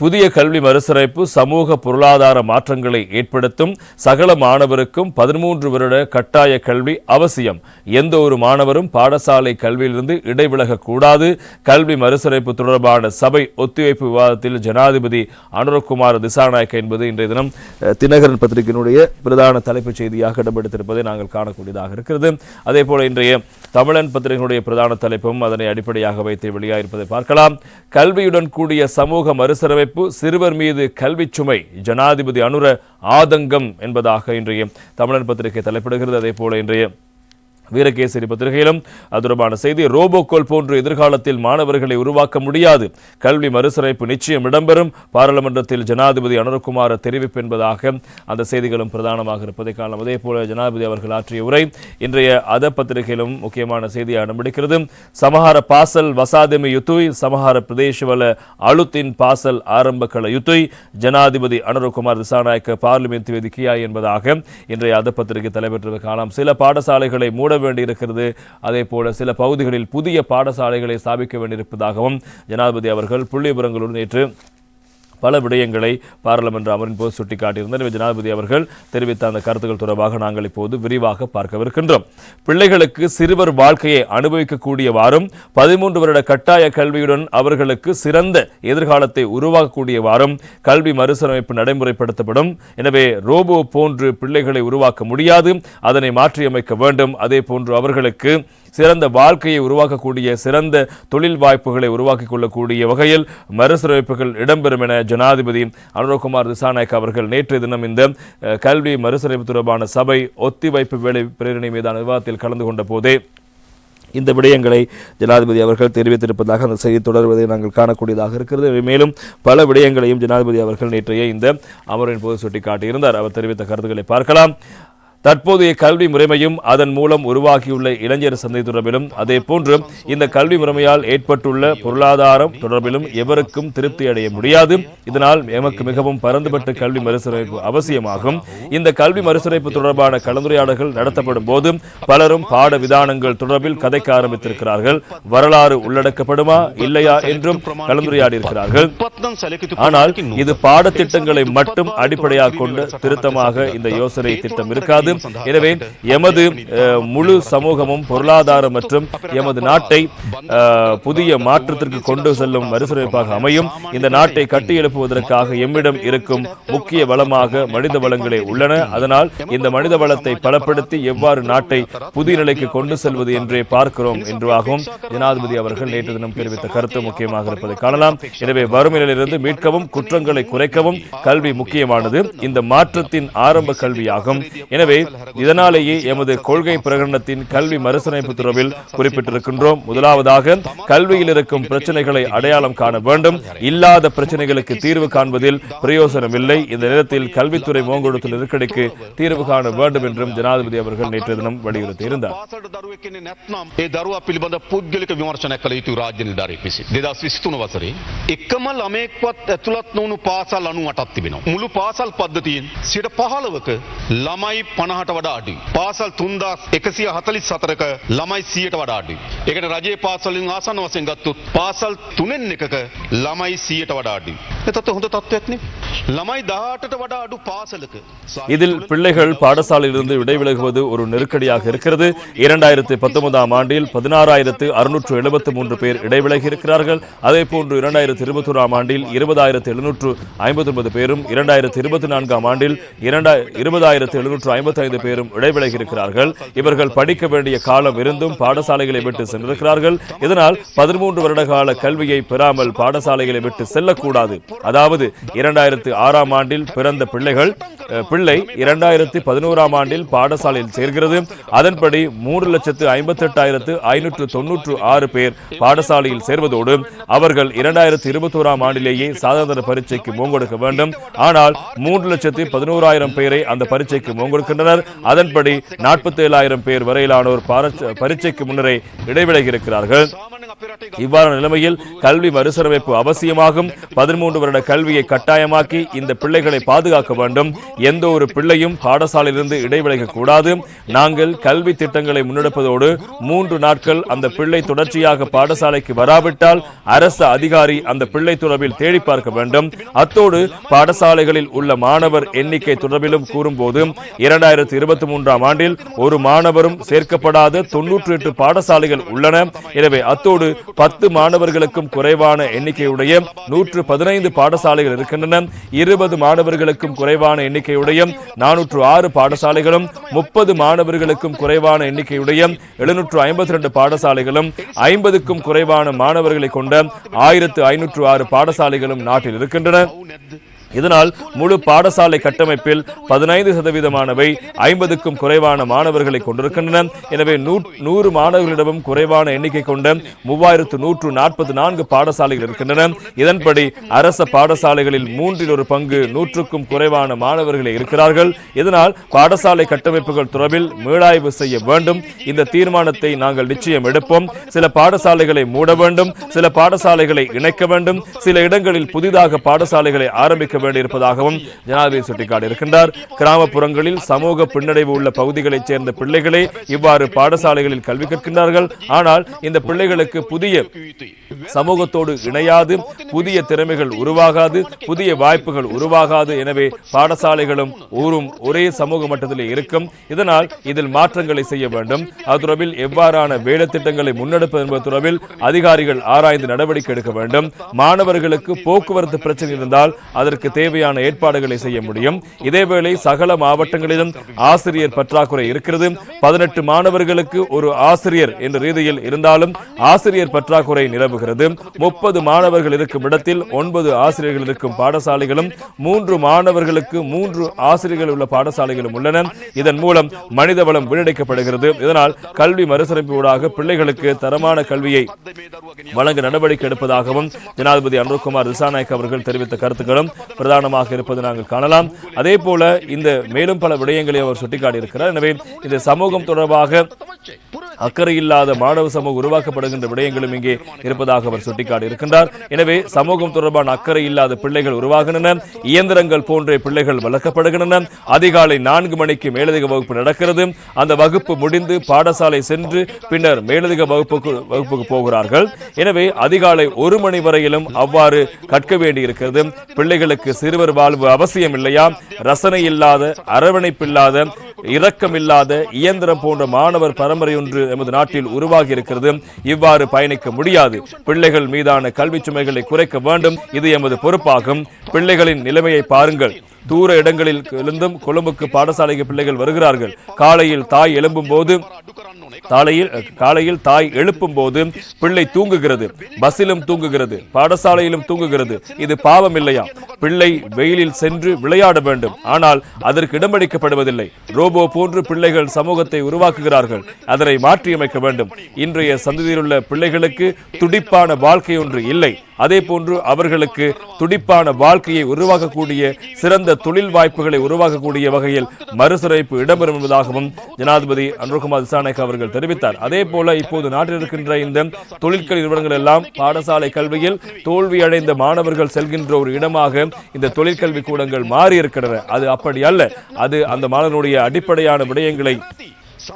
புதிய கல்வி மறுசீரமைப்பு சமூக பொருளாதார மாற்றங்களை ஏற்படுத்தும் சகல மாணவருக்கும் பதிமூன்று வருட கட்டாய கல்வி அவசியம். எந்த ஒரு மாணவரும் பாடசாலை கல்வியிலிருந்து இடைவிலகக்கூடாது கல்வி மறுசீரமைப்பு தொடர்பான சபை ஒத்திவைப்பு விவாதத்தில் ஜனாதிபதி அனுரகுமார் திசாநாயக்க என்பது இன்றைய தினம் தினகரன் பத்திரிகையினுடைய பிரதான தலைப்புச் செய்தியாக இடம்பெடுத்திருப்பதை நாங்கள் காணக்கூடியதாக இருக்கிறது. அதே போல இன்றைய தமிழன் பத்திரிகையினுடைய பிரதான தலைப்பும் அதனை அடிப்படையாக வைத்து வெளியாயிருப்பதை பார்க்கலாம். கல்வியுடன் கூடிய சமூக மறுசீரமைப்பு சிறுவர் மீது கல்வி சுமை ஜனாதிபதி அனுர ஆதங்கம் என்பதாக இன்றைய தமிழர் பத்திரிகை தலைப்பிடுகிறது. அதே போல இன்றைய வீரகேசரி பத்திரிகையிலும் அது தொடர்பான செய்தி ரோபோகோல் போன்று எதிர்காலத்தில் மாணவர்களை உருவாக்க முடியாது. கல்வி மறுசீரமைப்பு நிச்சயம் இடம்பெறும். பாராளுமன்றத்தில் ஜனாதிபதி அனுரகுமார தெரிவிப்பு என்பதாக அந்த செய்திகளும் பிரதானமாக இருப்பதை காணலாம். அதே போல ஜனாதிபதி அவர்கள் ஆற்றிய உரை இன்றைய அத பத்திரிகையிலும் முக்கியமான செய்தியாக இடம்பிடிக்கிறது சமஹார பாசல் வசாதமி யுத்துய் சமஹார பிரதேசவல அழுத்தின் பாசல் ஆரம்ப கள யுத்துய் ஜனாதிபதி அனுரகுமார் திசாநாயக்க பார்லிமெண்ட் வேதிக்கியா என்பதாக இன்றைய அத பத்திரிகை தலைபெற்றது காணலாம். சில பாடசாலைகளை மூட வேண்டியிருக்கிறது. அதே போல சில பகுதிகளில் புதிய பாடசாலைகளை ஸ்தாபிக்க வேண்டியிருப்பதாகவும் ஜனாதிபதி அவர்கள் புள்ளிபுரங்களுடன் நேற்று பல விடயங்களை பாராளுமன்ற அமரின் போது சுட்டிக்காட்டியிருந்தார் எனவே ஜனாதிபதி அவர்கள் தெரிவித்த அந்த கருத்துக்கள் தொடர்பாக நாங்கள் இப்போது விரிவாக பார்க்கவிருக்கின்றோம். பிள்ளைகளுக்கு சிறுவர் வாழ்க்கையை அனுபவிக்கக்கூடியவாறும் பதிமூன்று வருட கட்டாய கல்வியுடன் அவர்களுக்கு சிறந்த எதிர்காலத்தை உருவாக்கக்கூடியவாறும் கல்வி மறுசீரமைப்பு நடைமுறைப்படுத்தப்படும். எனவே ரோபோ போன்று பிள்ளைகளை உருவாக்க முடியாது. அதனை மாற்றியமைக்க வேண்டும். அதே போன்று அவர்களுக்கு சிறந்த வாழ்க்கையை உருவாக்கக்கூடிய சிறந்த தொழில் வாய்ப்புகளை உருவாக்கிக் கொள்ளக்கூடிய வகையில் மறுசீரமைப்புகள் இடம்பெறும் என ஜனாதிபதி அனுரகுமார் திசாநாயக் அவர்கள் நேற்றைய தினம் இந்த கல்வி மறுசீரமைப்பு தொடர்பான சபை ஒத்திவைப்பு வேலை பிரேரணை மீதான விவாதத்தில் கலந்து கொண்ட போதே இந்த விடயங்களை ஜனாதிபதி அவர்கள் தெரிவித்திருப்பதாக அந்த செய்தி தொடர்வதை நாங்கள் காணக்கூடியதாக இருக்கிறது. மேலும் பல விடயங்களையும் ஜனாதிபதி அவர்கள் நேற்றைய இந்த அமர்வின் போது சுட்டிக்காட்டியிருந்தார். அவர் தெரிவித்த கருத்துக்களை பார்க்கலாம். தற்போதைய கல்வி முறைமையும் அதன் மூலம் உருவாகியுள்ள இளைஞர் சந்தை தொடர்பிலும் அதே போன்று இந்த கல்வி முறைமையால் ஏற்பட்டுள்ள பொருளாதாரம் தொடர்பிலும் எவருக்கும் திருப்தி அடைய முடியாது. இதனால் எமக்கு மிகவும் பரந்துபட்ட கல்வி மறுசீரமைப்பு அவசியமாகும். இந்த கல்வி மறுசீரமைப்பு தொடர்பான கலந்துரையாடல்கள் நடத்தப்படும் போது பலரும் பாட விதானங்கள் தொடர்பில் கதைக்க ஆரம்பித்திருக்கிறார்கள். வரலாறு உள்ளடக்கப்படுமா இல்லையா என்றும் கலந்துரையாடி இருக்கிறார்கள் ஆனால் இது பாடத்திட்டங்களை மட்டும் அடிப்படையாக கொண்டு திருத்தமாக இந்த யோசனை திட்டம் இருக்காது எனவே எமது முழு சமூகமும் பொருளாதார மற்றும் எமது நாட்டை புதிய மாற்றத்திற்கு கொண்டு செல்லும் மறுசீரமைப்பாக அமையும். இந்த நாட்டை கட்டியெழுப்புவதற்காக எம்மிடம் இருக்கும் முக்கிய வளமாக மனித வளங்களே உள்ளன. அதனால் இந்த மனித வளத்தை பலப்படுத்தி எவ்வாறு நாட்டை புதிய நிலைக்கு கொண்டு செல்வது என்றே பார்க்கிறோம் என்றுவாகவும் ஜனாதிபதி அவர்கள் நேற்று தினம் தெரிவித்த கருத்து முக்கியமாக இருப்பதை காணலாம். எனவே வறுமையிலிருந்து மீட்கவும் குற்றங்களை குறைக்கவும் கல்வி முக்கியமானது. இந்த மாற்றத்தின் ஆரம்ப கல்வியாகும். எனவே இதனாலேயே எமது கொள்கை பிரகடனத்தின் கல்வி மறுசீரமைப்பு தொடர்பில் குறிப்பிட்டிருக்கின்றோம் முதலாவதாக கல்வியில் இருக்கும் பிரச்சனைகளை அடையாளம் காண வேண்டும் இல்லாத பிரச்சனைகளுக்கு தீர்வு காண்பதில் பிரயோசனம் இல்லை இந்த நேரத்தில் கல்வித்துறை மோங்கொடுத்துள்ள நெருக்கடிக்கு தீர்வு காண வேண்டும் என்றும் ஜனாதிபதி அவர்கள் நேற்று தினம் வலியுறுத்தியிருந்தார் පාසලට දරුවෙක් එන්නේ නැත්නම් ඒ දරුවා පිළිබඳ පුද්ගලික විමර්ශනයක් කළ යුතු රාජ්‍ය නිලධාරියෙක් විසින් 2023 වසරේ එකම ළමයෙක්වත් ඇතුළත් නොවුණු පාසල් 98ක් තිබෙනවා. මුළු පාසල් පද්ධතියෙන් 15ක ළමයි 50ට වඩා අඩුයි. පාසල් 3144ක ළමයි 100ට වඩා අඩුයි. ඒකට රජයේ පාසල් වලින් ආසන්න වශයෙන් ගත්තොත් පාසල් 3න් එකක ළමයි 100ට වඩා අඩුයි. ඒ තත්ත්වය හොඳ තත්ත්වයක් නෙවෙයි. ළමයි 18ට වඩා අඩු පාසලක இதில் பிள்ளைகள் பாடசாலையிலிருந்து விடைவிலகுவது ஒரு நெருக்கடியாக இருக்கிறது இரண்டாயிரத்து பத்தொன்பதாம் ஆண்டில் பதினாறாயிரத்து அறுநூற்று எழுபத்து மூன்று பேர் இடைவிலகி இருக்கிறார்கள் அதே போன்று இரண்டாயிரத்து இருபத்தோராம் ஆண்டில் இருபதாயிரத்து எழுநூற்று ஐம்பத்தி ஒன்பது பேரும் இரண்டாயிரத்து இருபத்தி நான்காம் ஆண்டில் இரண்டா இருபதாயிரத்து எழுநூற்று ஐம்பத்தி ஐந்து பேரும் இடைவிலகி இருக்கிறார்கள் இவர்கள் படிக்க வேண்டிய காலம் இருந்தும் பாடசாலைகளை விட்டு சென்றிருக்கிறார்கள். இதனால் பதிமூன்று வருட கால கல்வியை பெறாமல் பாடசாலைகளை விட்டு செல்லக்கூடாது. அதாவது இரண்டாயிரத்து ஆறாம் ஆண்டில் பிறந்த பிள்ளைகள் பிள்ளை இரண்டாயிரத்தி பதினோராம் ஆண்டில் பாடசாலையில் சேர்கிறது. அதன்படி மூன்று லட்சத்து ஐம்பத்தெட்டாயிரத்து ஐநூற்று தொன்னூற்று ஆறு பேர் பாடசாலையில் சேர்வதோடு அவர்கள் இரண்டாயிரத்தி இருபத்தோராம் ஆண்டிலேயே சாதாரண பரீட்சைக்கு மோங்கொடுக்க வேண்டும். ஆனால் மூன்று லட்சத்து பதினோராயிரம் பேரை அந்த பரீட்சைக்கு மோங்கொடுக்கின்றனர் அதன்படி நாற்பத்தி ஏழாயிரம் பேர் வரையிலானோர் பரீட்சைக்கு முன்னரே இடைவிலகி இருக்கிறார்கள். இவ்வாறான நிலைமையில் கல்வி மறுசீரமைப்பு அவசியமாகும். பதிமூன்று வருட கல்வியை கட்டாயமாக்கி இந்த பிள்ளைகளை பாதுகாக்க வேண்டும். எந்த ஒரு பிள்ளையும் பாடசாலையிலிருந்து இடைவிலக கூடாது. நாங்கள் கல்வி திட்டங்களை முன்னெடுப்பதோடு மூன்று நாட்கள் அந்த பிள்ளை தொடர்ச்சியாக பாடசாலைக்கு வராவிட்டால் அரசு அதிகாரி அந்த பிள்ளை தொடர்பில் தேடி பார்க்க வேண்டும். அத்தோடு பாடசாலைகளில் உள்ள மாணவர் எண்ணிக்கை தொடர்பிலும் கூறும்போது இரண்டாயிரத்தி இருபத்தி மூன்றாம் ஆண்டில் ஒரு மாணவரும் சேர்க்கப்படாத தொன்னூற்றி எட்டு பாடசாலைகள் உள்ளன. எனவே அத்தோடு பத்து மாணவர்களுக்கும் குறைவான எண்ணிக்கையுடைய நூற்று பதினைந்து பாடசாலைகள் இருக்கின்றன. இருபது மாணவர்களுக்கும் குறைவான எண்ணிக்கையுடைய நானூற்று ஆறு பாடசாலைகளும் முப்பது மாணவர்களுக்கும் குறைவான எண்ணிக்கையுடைய எழுநூற்று ஐம்பத்தி ரெண்டு பாடசாலைகளும் ஐம்பதுக்கும் குறைவான மாணவர்களை கொண்ட ஆயிரத்து ஐநூற்று ஆறு பாடசாலைகளும் நாட்டில் இருக்கின்றன. இதனால் முழு பாடசாலை கட்டமைப்பில் பதினைந்து சதவீதமானவை ஐம்பதுக்கும் குறைவான மாணவர்களை கொண்டிருக்கின்றன. எனவே நூறு மாணவர்களிடமும் குறைவான எண்ணிக்கை கொண்ட மூவாயிரத்து நூற்று நாற்பத்தி நான்கு பாடசாலைகள் இருக்கின்றன. இதன்படி அரச பாடசாலைகளில் மூன்றில் ஒரு பங்கு நூற்றுக்கும் குறைவான மாணவர்களே இருக்கிறார்கள். இதனால் பாடசாலை கட்டமைப்புகள் தொடர்பில் மீளாய்வு செய்ய வேண்டும். இந்த தீர்மானத்தை நாங்கள் நிச்சயம் எடுப்போம். சில பாடசாலைகளை மூட வேண்டும். சில பாடசாலைகளை இணைக்க வேண்டும். சில இடங்களில் புதிதாக பாடசாலைகளை ஆரம்பிக்க வேண்டியிருப்பதாகவும் ஜனாதிபதி சுட்டிக்காட்டியிருக்கின்றார் கிராமப்புறங்களில் சமூக பின்னடைவு உள்ள பகுதிகளைச் சேர்ந்த பிள்ளைகளே இவ்வாறு பாடசாலைகளில் கல்வி கற்கின்றார்கள். ஆனால் இந்த பிள்ளைகளுக்கு புதிய சமூகத்தோடு இணையாது புதிய திறமைகள் உருவாகாது புதிய வாய்ப்புகள் உருவாகாது எனவே பாடசாலைகளும் ஊரும் ஒரே சமூக மட்டத்திலே இருக்கும். இதனால் இதில் மாற்றங்களை செய்ய வேண்டும். அது தொடர்பில் எவ்வாறான வேலை திட்டங்களை முன்னெடுப்பது என்பது தொடர்பில் அதிகாரிகள் ஆராய்ந்து நடவடிக்கை எடுக்க வேண்டும். மாணவர்களுக்கு போக்குவரத்து பிரச்சனை இருந்தால் அதற்கு தேவையான ஏற்பாடுகளை செய்ய முடியும். இதேவேளை சகல மாவட்டங்களிலும் ஆசிரியர் பற்றாக்குறை இருக்கிறது. பதினெட்டு மாணவர்களுக்கு ஒரு ஆசிரியர் என்ற ரீதியில் இருந்தாலும் ஆசிரியர் பற்றாக்குறை நிலவுகிறது. முப்பது மாணவர்கள் இருக்கும் இடத்தில் ஒன்பது ஆசிரியர்கள் இருக்கும் பாடசாலைகளும் மூன்று மாணவர்களுக்கு மூன்று ஆசிரியர்கள் உள்ள பாடசாலைகளும் உள்ளன. இதன் மூலம் மனித வளம் இதனால் கல்வி மறுசீரமைப்பு ஊடாக பிள்ளைகளுக்கு தரமான கல்வியை வழங்க நடவடிக்கை எடுப்பதாகவும் ஜனாதிபதி அனுர்குமார் திசாநாயக் அவர்கள் தெரிவித்த கருத்துக்களும் பிரதானமாக இருப்பது நாங்கள் காணலாம். அதே போல இந்த மேலும் பல விடயங்களை அவர் சுட்டிக்காட்டியிருக்கிறார். எனவே இந்த சமூகம் தொடர்பாக அக்கறை இல்லாத மாணவ சமூகம் உருவாக்கப்படுகின்ற விடயங்களும் இங்கே இருப்பதாக அவர் சுட்டிக்காட்டி இருக்கின்றார் எனவே சமூகம் தொடர்பான அக்கறை இல்லாத பிள்ளைகள் உருவாகின்றன. இயந்திரங்கள் போன்ற பிள்ளைகள் வளர்க்கப்படுகின்றன. அதிகாலை நான்கு மணிக்கு மேலதிக வகுப்பு நடக்கிறது. அந்த வகுப்பு முடிந்து பாடசாலை சென்று பின்னர் மேலதிக வகுப்புக்கு வகுப்புக்கு போகிறார்கள். எனவே அதிகாலை ஒரு மணி வரையிலும் அவ்வாறு கற்க வேண்டியிருக்கிறது. பிள்ளைகளுக்கு சிறுவர் வாழ்வு அவசியம் இல்லையா ரசனை இல்லாத அரவணைப்பில்லாத இரக்கமில்லாத இயந்திரம் போன்ற மாணவர் பரம்பரை ஒன்று எமது நாட்டில் உருவாகி இருக்கிறது இவ்வாறு பயணிக்க முடியாது. பிள்ளைகள் மீதான கல்வி சுமைகளை குறைக்க வேண்டும். இது எமது பொறுப்பாகும். பிள்ளைகளின் நிலைமையை பாருங்கள். தூர இடங்களில் இருந்தும் கொழும்புக்கு பாடசாலைக்கு பிள்ளைகள் வருகிறார்கள். காலையில் தாய் எழும்பும் போது காலையில் காலையில் தாய் எழுப்பும் போது பிள்ளை தூங்குகிறது. பஸ்ஸிலும் தூங்குகிறது பாடசாலையிலும் தூங்குகிறது. இது பாவம் இல்லையா? பிள்ளை வெயிலில் சென்று விளையாட வேண்டும். ஆனால் அதற்கு இடமளிக்கப்படுவதில்லை. ரோபோ போன்று பிள்ளைகள் சமூகத்தை உருவாக்குகிறார்கள். அதனை மாற்றியமைக்க வேண்டும். இன்றைய சந்ததியிலுள்ள பிள்ளைகளுக்கு துடிப்பான வாழ்க்கை ஒன்று இல்லை. அதே போன்று அவர்களுக்கு துடிப்பான வாழ்க்கையை உருவாக்கக்கூடிய சிறந்த தொழில் வாய்ப்புகளை உருவாக்கக்கூடிய வகையில் மறுசிறைப்பு இடம்பெறும் என்பதாகவும் ஜனாதிபதி அனுர்குமார் திசாநாயக் அவர்கள் தெரிவித்தார். அதே போல இப்போது நாட்டில் இருக்கின்ற இந்த தொழிற்கல்வி நிறுவனங்கள் எல்லாம் பாடசாலை கல்வியில் தோல்வி அடைந்த மாணவர்கள் செல்கின்ற ஒரு இடமாக இந்த தொழிற்கல்வி கூடங்கள் மாறி இருக்கின்றன அது அப்படி அல்ல. அது அந்த மாணவனுடைய அடிப்படையான விடயங்களை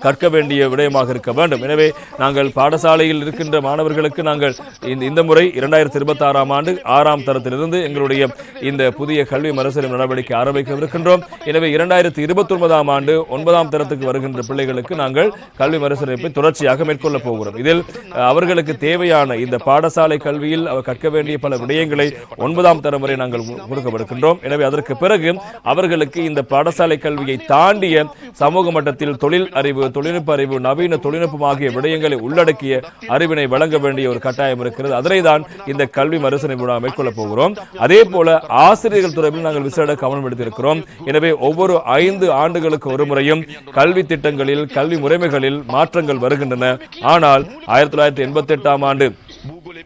கற்க வேண்டிய விடயமாக இருக்க வேண்டும். எனவே நாங்கள் பாடசாலையில் இருக்கின்ற மாணவர்களுக்கு நாங்கள் இந்த இந்த முறை இரண்டாயிரத்தி இருபத்தி ஆறாம் ஆண்டு ஆறாம் தரத்திலிருந்து எங்களுடைய இந்த புதிய கல்வி மறுசீரமைப்பு நடவடிக்கை ஆரம்பிக்கவிருக்கின்றோம். எனவே இரண்டாயிரத்தி இருபத்தி ஒன்பதாம் ஆண்டு ஒன்பதாம் தரத்துக்கு வருகின்ற பிள்ளைகளுக்கு நாங்கள் கல்வி மறுசீரமைப்பை தொடர்ச்சியாக மேற்கொள்ளப் போகிறோம். இதில் அவர்களுக்கு தேவையான இந்த பாடசாலை கல்வியில் அவர் கற்க வேண்டிய பல விடயங்களை ஒன்பதாம் தரம் வரை நாங்கள் கு- கொடுக்கவிருக்கின்றோம் எனவே அதற்கு பிறகு அவர்களுக்கு இந்த பாடசாலை கல்வியை தாண்டிய சமூக மட்டத்தில் தொழில் அறிவு தொழில்நுட்ப அறிவு நவீன தொழில்நுட்பம் ஆகிய விடயங்களை உள்ளடக்கிய அறிவினை வழங்க வேண்டிய ஒரு கட்டாயம் இருக்கிறது. அதனை தான் இந்த கல்வி மறுசனை மூலம் மேற்கொள்ளப் போகிறோம். அதே போல ஆசிரியர்கள் துறையில் நாங்கள் விசேட கவனம் எடுத்திருக்கிறோம். எனவே ஒவ்வொரு ஐந்து ஆண்டுகளுக்கு ஒரு முறையும் கல்வி திட்டங்களில் கல்வி முறைமைகளில் மாற்றங்கள் வருகின்றன. ஆனால் ஆயிரத்தி தொள்ளாயிரத்தி எண்பத்தி எட்டாம் ஆண்டு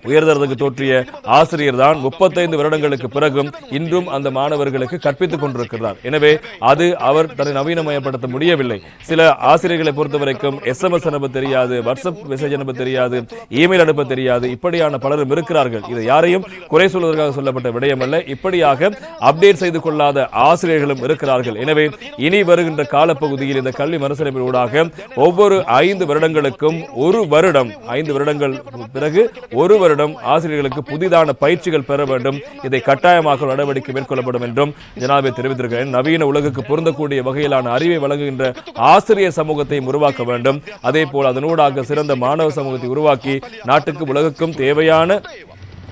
உயர்தரத்துக்கு தோற்றிய ஆசிரியர் தான் முப்பத்தைந்து வருடங்களுக்கு பிறகும் இன்றும் அந்த மாணவர்களுக்கு கற்பித்துக் கொண்டிருக்கிறார். எனவே அது அவர் தன்னை நவீனமயப்படுத்த முடியவில்லை. சில ஆசிரியர்களை பொறுத்த வரைக்கும் எஸ்எம்எஸ் அனுப்ப தெரியாது வாட்ஸ்அப் மெசேஜ் அனுப்ப தெரியாது இமெயில் அனுப்ப தெரியாது. இப்படியான பலரும் இருக்கிறார்கள். இது யாரையும் குறை சொல்வதற்காக சொல்லப்பட்ட விடயம் அல்ல இப்படியாக அப்டேட் செய்து கொள்ளாத ஆசிரியர்களும் இருக்கிறார்கள். எனவே இனி வருகின்ற காலப்பகுதியில் இந்த கல்வி மறுசீரமைப்பு ஊடாக ஒவ்வொரு ஐந்து வருடங்களுக்கும் ஒரு வருடம் ஐந்து வருடங்கள் பிறகு ஒரு வருடம் ஆசிரியர்களுக்கு புதிதான பயிற்சிகள் பெற வேண்டும். இதை கட்டாயமாக நடவடிக்கை மேற்கொள்ளப்படும் என்றும் ஜனாதிபதி தெரிவித்திருக்கிறேன். நவீன உலகுக்கு பொருந்தக்கூடிய வகையிலான அறிவை வழங்குகின்ற ஆசிரியர் சமூகத்தை உருவாக்க வேண்டும். அதே போல் அதனூடாக சிறந்த மாணவ சமூகத்தை உருவாக்கி நாட்டுக்கு உலகுக்கும் தேவையான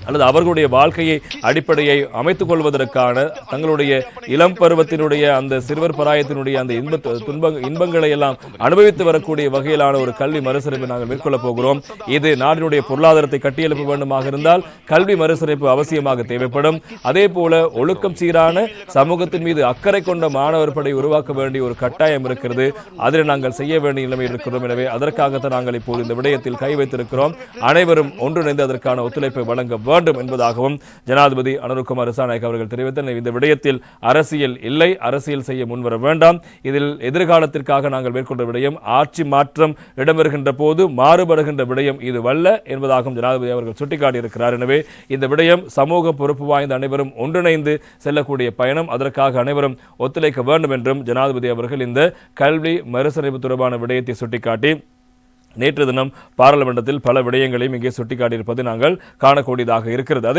அல்லது அவர்களுடைய வாழ்க்கையை அடிப்படையை அமைத்துக் கொள்வதற்கான தங்களுடைய இளம் பருவத்தினுடைய அந்த சிறுவர் பராயத்தினுடைய அந்த இன்ப துன்ப இன்பங்களை எல்லாம் அனுபவித்து வரக்கூடிய வகையிலான ஒரு கல்வி மறுசரிப்பை நாங்கள் மேற்கொள்ளப் போகிறோம். இது நாட்டினுடைய பொருளாதாரத்தை கட்டியெழுப்ப வேண்டுமாக இருந்தால் கல்வி மறுசீரமைப்பு அவசியமாக தேவைப்படும். அதே போல ஒழுக்கம் சீரான சமூகத்தின் மீது அக்கறை கொண்ட மாணவர் படை உருவாக்க வேண்டிய ஒரு கட்டாயம் இருக்கிறது. அதில் நாங்கள் செய்ய வேண்டிய நிலைமை இருக்கிறோம். எனவே அதற்காகத்தான் நாங்கள் இப்போது இந்த விடயத்தில் கை வைத்திருக்கிறோம். அனைவரும் ஒன்றிணைந்து அதற்கான ஒத்துழைப்பை வழங்க வேண்டும் என்பதாகவும் ஜனாதிபதி அனுருகுமார் திசாநாயக் அவர்கள் தெரிவித்த இந்த விடயத்தில் அரசியல் இல்லை அரசியல் செய்ய முன்வர வேண்டாம். இதில் எதிர்காலத்திற்காக நாங்கள் மேற்கொண்ட விடயம் ஆட்சி மாற்றம் இடம்பெறுகின்ற போது மாறுபடுகின்ற விடயம் இது வல்ல என்பதாகவும் ஜனாதிபதி அவர்கள் சுட்டிக்காட்டியிருக்கிறார். எனவே இந்த விடயம் சமூக பொறுப்பு வாய்ந்த அனைவரும் ஒன்றிணைந்து செல்லக்கூடிய பயணம் அதற்காக அனைவரும் ஒத்துழைக்க வேண்டும் என்றும் ஜனாதிபதி அவர்கள் இந்த கல்வி மறுசரிப்பு தொடர்பான விடயத்தை சுட்டிக்காட்டி நேற்று தினம் பாராளுமன்றத்தில் பல விடயங்களையும் இங்கே சுட்டிக்காட்டியிருப்பது நாங்கள் காணக்கூடியதாக இருக்கிறது. அதே